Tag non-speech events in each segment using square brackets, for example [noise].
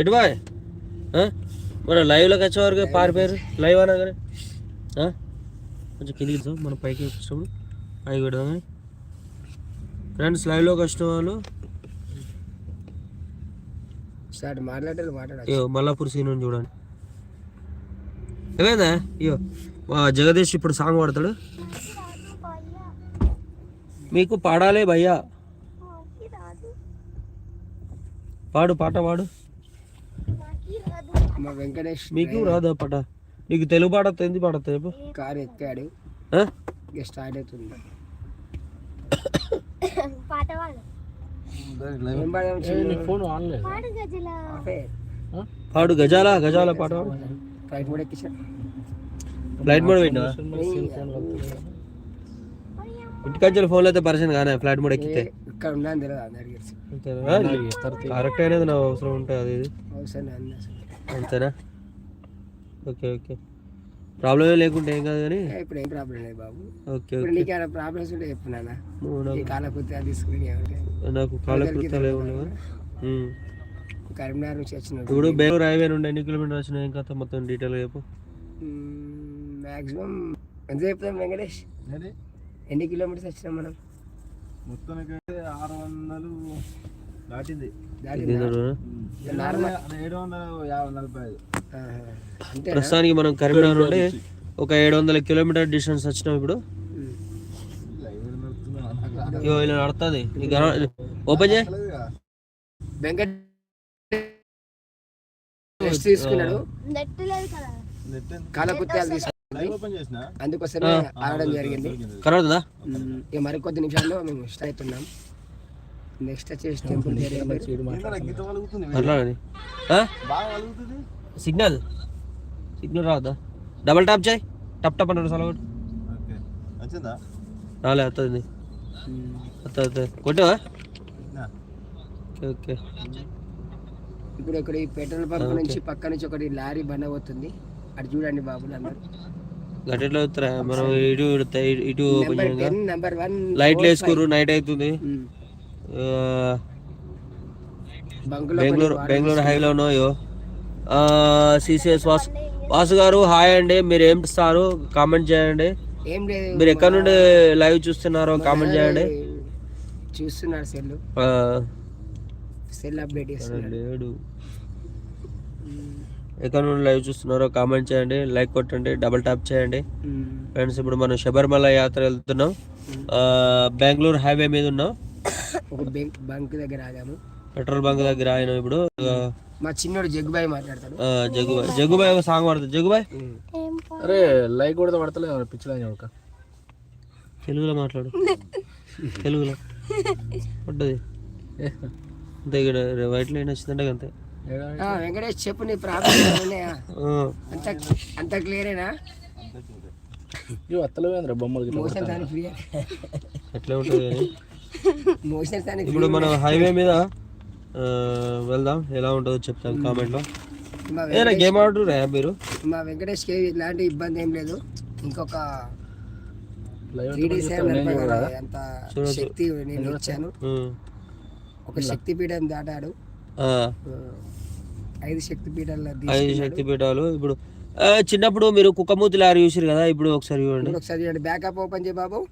ఎటు బాయ్? మన లైవ్లోకి వచ్చే వరకు పారిపోయారు లైవ్ అనగానే? కొంచెం కిందికి మనం పైకి వచ్చినప్పుడు పైకి పెడదాం. కానీ ఫ్రెండ్స్ లైవ్లోకి వచ్చిన వాళ్ళు మల్లాపూర్ సీన్ ఉంది చూడండి. ఏమైందా? అయ్యో జగదీష్ ఇప్పుడు సాంగ్ పాడతాడు. మీకు పాడాలే భయ్యా. పాడు పాట పాడు మా వెంకటేష్ మీకు రాదా పాట? నీకు తెలుగు పాడతా ఎందుకు పాడతా చెప్పు. కారు ఎక్కాడు స్టార్ట్ అవుతుంది. పాట పాడు? ఫోన్ గజల. పాడు గజాల గజాల పాట పాడు ఫ్లైట్ కూడా ఎక్కించా. ఫ్లైట్ మోడ్ పెట్టినా? ఇంటికొచ్చిన ఫోన్లో అయితే పరిచయం కానీ ఫ్లైట్ మోడ్ ఎక్కితే. ఇక్కడ ఉన్నాను తెలియదు అందరికి కరెక్ట్ అయినది నా అవసరం ఉంటుంది అది అవసరం. అంతేనా? Okay okay. ప్రాబ్లం లేకుంటే ఏం కాదు కానీ? ఇప్పుడు ఏం ప్రాబ్లం లేదు బాబు. ఓకే నీకు ఏమైనా ప్రాబ్లమ్స్ ఉంటే చెప్పు నాన్న. కాలకృత్యాలు తీసుకుని ఏమంటే నాకు కాలకృత్యాలు ఏమి ఉండవు. ఉమ్. కరీంనగర్ నుంచి వచ్చిన ఇప్పుడు బెంగళూరు హైవే నుండి ఎన్ని కిలోమీటర్స్ వచ్చినాయి ఏం కథ? మొత్తం డీటెయిల్ చెప్పు. మ్యాక్సిమం ఎంత చెప్తాం వెంకటేష్? ఎన్ని కిలోమీటర్స్ వచ్చినాం మనం? మొత్తానికైతే ఆరు వందలు దాటింది. ఏడు వందల యాభై నలభై. ఐదు ప్రస్తుతానికి మనం కరీంనగర్ నుండి ఒక ఏడు వందల కిలోమీటర్ డిస్టెన్స్ వచ్చినాం ఇప్పుడు. ఇలా నడుతుంది ఓపెన్ చేయి. వెంకట్ తీసుకున్నాడు. కాలకృత్యాలు తీసుకున్నాడు అందుకోసమే ఆడడం జరిగింది. కనబడుతుందా ఇక మరికొద్ది నిమిషాల్లో మేము స్టార్ట్ అవుతున్నాం. నెక్స్ట్ వచ్చేసి టెంపుల్ సిగ్నల్. సిగ్నల్ రావద్దా? డబల్ టాప్ చేయి. టప్ టప్ సలవాడు ఓకే. వచ్చిందా రాలే వస్తుంది వస్తుంది వస్తుంది కొట్టవా. Okay okay. ఇప్పుడు ఇక్కడ ఈ పెట్రోల్ పంప్ నుంచి పక్క నుంచి ఒకటి లారీ బండ పోతుంది అటు చూడండి బాబులు అందరు. గట్టెట్లో మనం ఇటు ఇటు- లైట్లు వేసుకోరు నైట్ అవుతుంది. బంకులో బెంగళూరు బెంగళూరు హైలో ఉన్నాయో? సిసిఎస్ వాసు వాసు గారు హాయ్ అండి. మీరు ఏం ఇస్తారు కామెంట్ చేయండి. మీరు ఎక్కడి నుండి లైవ్ చూస్తున్నారో కామెంట్ చేయండి. చూస్తున్నాడు సెల్ సెల్ అప్డేట్ చేస్తున్నాడు లేడు. ఎక్కడి నుండి లైవ్ చూస్తున్నారో కామెంట్ చేయండి లైక్ కొట్టండి డబల్ ట్యాప్ చేయండి. ఫ్రెండ్స్ ఇప్పుడు మనం శబరిమల యాత్ర వెళ్తున్నాం. బెంగళూరు హైవే మీద ఉన్నాం. ఒక బెంక్ బంక్ దగ్గర ఆగాము. పెట్రోల్ బంక్ దగ్గర ఆయన ఇప్పుడు. మా చిన్నోడు జగ్గుబాయ్ మాట్లాడతాడు. జగ్గుబాయ్. జగ్గుబాయ్ ఒక సాంగ్ పడుతుంది జగ్గుబాయ్? అరే లైక్ కూడా పడతలేదు పిచ్చిలో ఒక. తెలుగులో మాట్లాడు. [laughs] తెలుగులో. [laughs] పడ్డది అంతే ఇక్కడ వైట్ లైన్ వచ్చిందంటే అంతే వెంకటేష్ చెప్పు నీ ప్రాబ్లం అంత అంత క్లియరేనా ఇవి వత్తలేవేంద్ర బొమ్మలు మోషన్ దాని ఫ్రీ ఎట్లా ఉంటుంది మోషన్ దాని ఇప్పుడు మనం హైవే మీద ఆ, వెళ్దాం. ఎలా ఉంటుందో చెప్తాం కామెంట్లో ఏదైనా గేమ్ ఆడుతురా మీరు? మా వెంకటేష్కి ఇలాంటి ఇబ్బంది ఏం లేదు. ఇంకొక అంత. శక్తి నేను ఇచ్చాను. ఒక శక్తి పీఠం దాటాడు. ఐదు శక్తి పీఠాల్లో ఐదు. శక్తి పీఠాలు. ఇప్పుడు చిన్నప్పుడు మీరు కుక్కమూతి లారీ చూసారు కదా ఇప్పుడు ఒకసారి చూడండి. ఒకసారి చూడండి. బ్యాకప్ ఓపెన్ చేయ బాబు.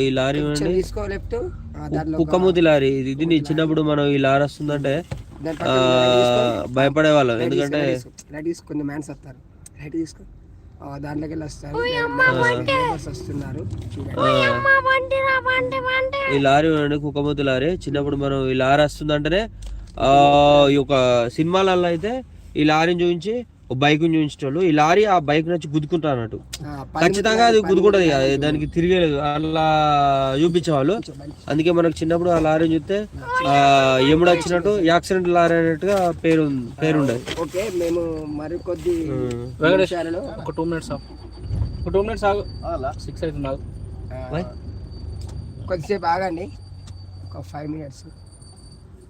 ఈ లారీ తీసుకో లెఫ్ట్. కుక్కమూతి లారీ. ఇది చిన్నప్పుడు మనం ఈ లారీ వస్తుందంటే. భయపడే వాళ్ళం ఎందుకంటే కొంచెం మ్యాన్స్ వస్తారు. రైట్ తీసుకో. ఆ, దాంట్లోకి వెళ్ళి వస్తారు. వస్తున్నారు. ఈ లారీ చూడండి కుక్కమూతి లారీ. చిన్నప్పుడు మనం ఈ లారీ వస్తుందంటేనే ఈ యొక్క సినిమాలలో అయితే ఈ లారీని చూపించి ఒక బైక్ చూపించేటోళ్ళు. ఈ లారీ ఆ బైక్ నుంచి గుద్దుకుంటారు అన్నట్టు. ఖచ్చితంగా అది గుద్దుకుంటది దానికి తిరిగేలేదు. అలా చూపించేవాళ్ళు. అందుకే మనకు చిన్నప్పుడు ఆ లారీ చూస్తే ఆ ఎముడు వచ్చినట్టు యాక్సిడెంట్ లారీ అనేట్టుగా పేరు ఉంది- పేరు ఉండదు ఓకే మేము ఉమ్. నిమిషాలలో ఒక టూ మినిట్స్ ఆగు. ఒక టూ మినిట్స్ ఆగు. సిక్స్ అవుతుంది ఆగు? కొద్దిసేపు ఆగండి. ఒక ఫైవ్ మినిట్స్.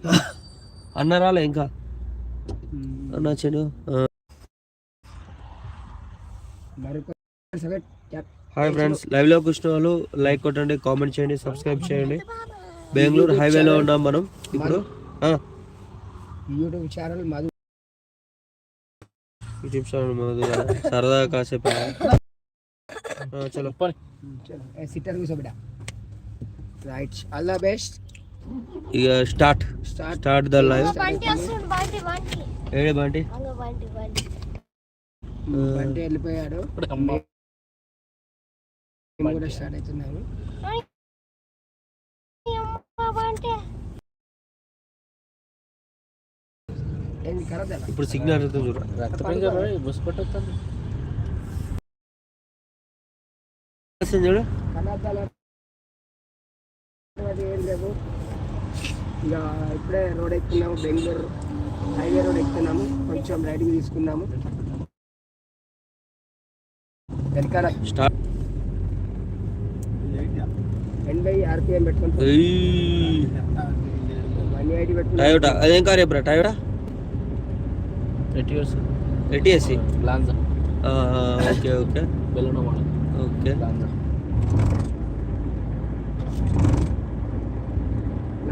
[laughs] అన్న రాలే ఇంకా. అన్న చెడు. హాయ్ ఫ్రెండ్స్ లైవ్లో కూర్చున్న వాళ్ళు లైక్ కొట్టండి కామెంట్ చేయండి సబ్స్క్రైబ్ చేయండి. బెంగళూరు హైవేలో ఉన్నాం మనం. ఇప్పుడు YouTube channel Madhu YouTube channel మొదలు సరదా కాసేపు చలో. సిట్టర్ కూర్చోబిడ్డ రైట్ ఆల్ ద బెస్ట్ ఇక స్టార్ట్ స్టార్ట్ ద లైవ్ ఏడే బంటి అంగ బంటి వెళ్ళిపోయాడు. కూడా స్టార్ట్ అవుతున్నాము. ఇప్పుడు సిగ్నల్ అవుతుంది చూడు. రక్త పింజర బస్ పట్టొస్తుంది వస్తుంది చూడు కన్నద్దాల అది ఏం లేవు ఇక ఇప్పుడే రోడ్ ఎక్కుతున్నాము బెంగళూరు. హైవే రోడ్ ఎక్కుతున్నాము కొంచెం రైడింగ్ తీసుకున్నాము వెనకాల స్టార్ట్. ఎనభై ఆర్పిఎం పెట్టుకుంటాం అదేం కార్ టయోటా? ఎటిఎస్సి లాంజా. Okay okay. Balloon okay. లాంజా.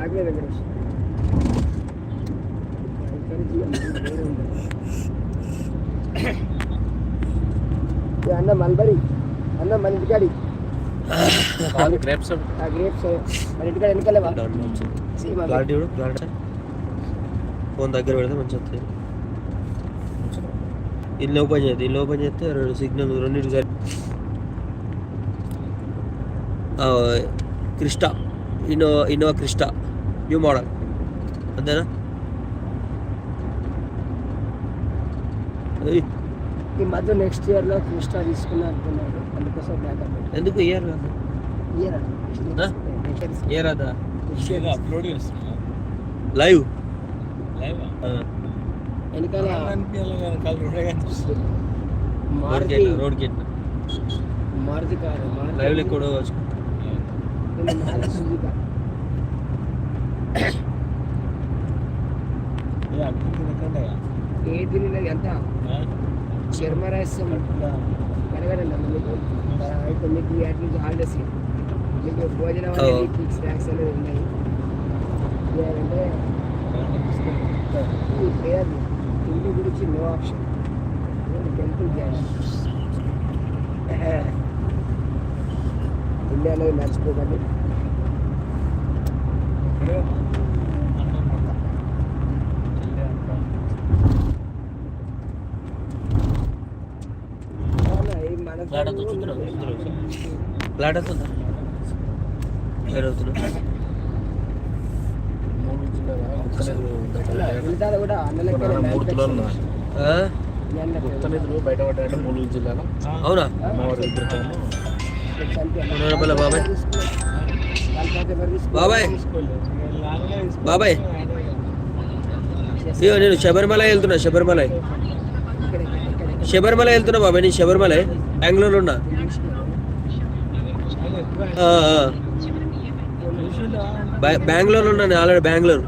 నాకే దగ్గర అన్న మల్బరీ. అన్న మన ఇంటికాడి. గ్రేప్స్ మన ఇంటికాడ వెనకాలేవా చూడు ఫోన్ దగ్గర పెడితే మంచిగా వస్తుంది ఇల్లు ఓపెన్ చేస్తే ఇల్లు ఓపెన్ చేస్తే రెండు సిగ్నల్ రెండింటి సరి Crysta Innova Innova Crysta new model అంతేనా ఈ మధ్య నెక్స్ట్ ఇయర్లో క్రిస్టా తీసుకున్నా అనుకున్నాడు అందుకోసం బ్యాకప్ ఎందుకు? ఇయర్ కదా. ఇయర్ ఆ? ఇయర్ అదా? అప్లోడ్ చేస్తున్నా. లైవ్ లైవ్ వెనకాల road Maruti road gate Maruti car లైవ్లో కూడా ఏ తిన్నది ఎంత? చర్మరాస్యం కనగడండి మీకు. ఇప్పుడు మీకు అటు నుంచి హాలిడేస్ మీకు భోజనం. అనేది స్నాక్స్ అనేది ఉన్నాయి. ఈ పేరు తిండి గురించి నో ఆప్షన్ టెంపుల్ చేయాలి [laughs] తిండి అనేది మర్చిపోకండి అవునా, ఈ మన ఫ్లాట్ అంతా చూద్దురా, చూద్దురా. మూడు తులాలు ఉన్నాయి. మూడు జిల్లాలో? అవునా? బాబాయ్. బాబాయ్. బాబాయ్. ఇయ్యో నేను శబరిమల వెళ్తున్నా శబరిమల. శబరిమల వెళ్తున్నా బాబాయ్ నేను శబరిమల బెంగళూరులో ఉన్నా. బెంగళూరు ఉన్నాను ఆల్రెడీ బెంగళూరు.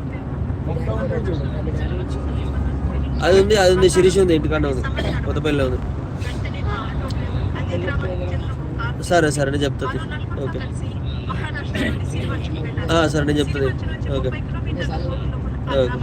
అది ఉంది అది ఉంది శిరీష్ ఉంది ఇంటికన్నా ఉంది కొత్తపల్లిలో ఉంది. సరే సరే నేను చెప్తాను ఓకే. సరే నేను చెప్తాను ఓకే. ఓకే.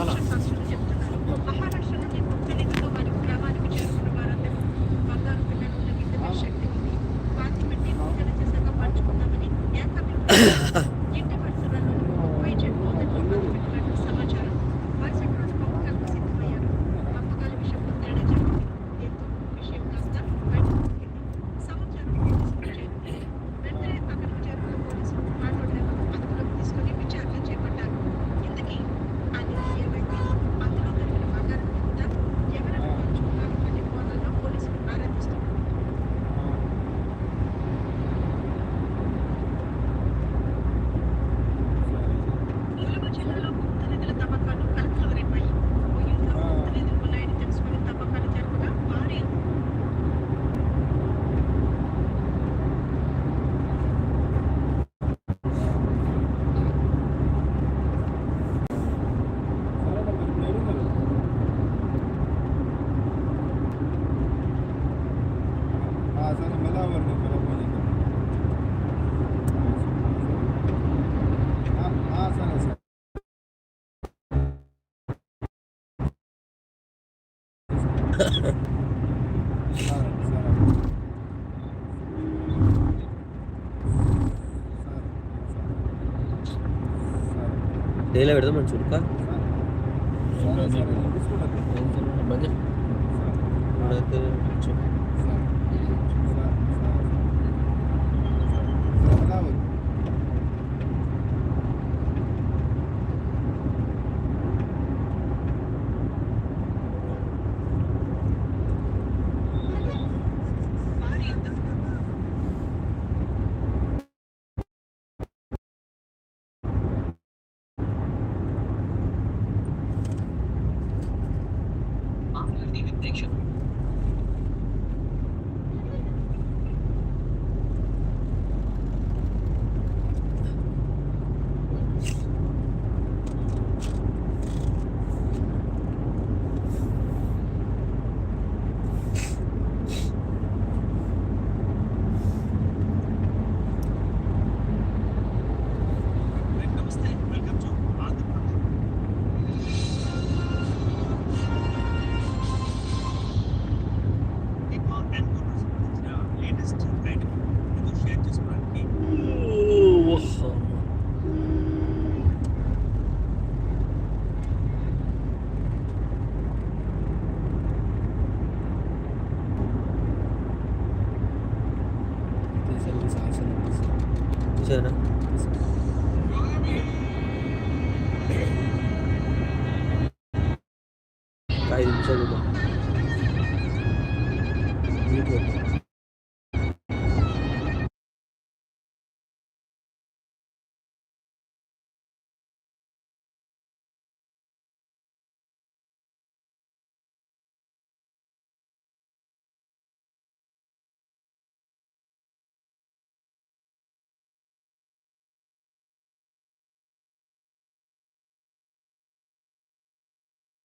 ఇరవై మూడు డైలీ పెడదాం మన చురుక ఇప్పుడైతే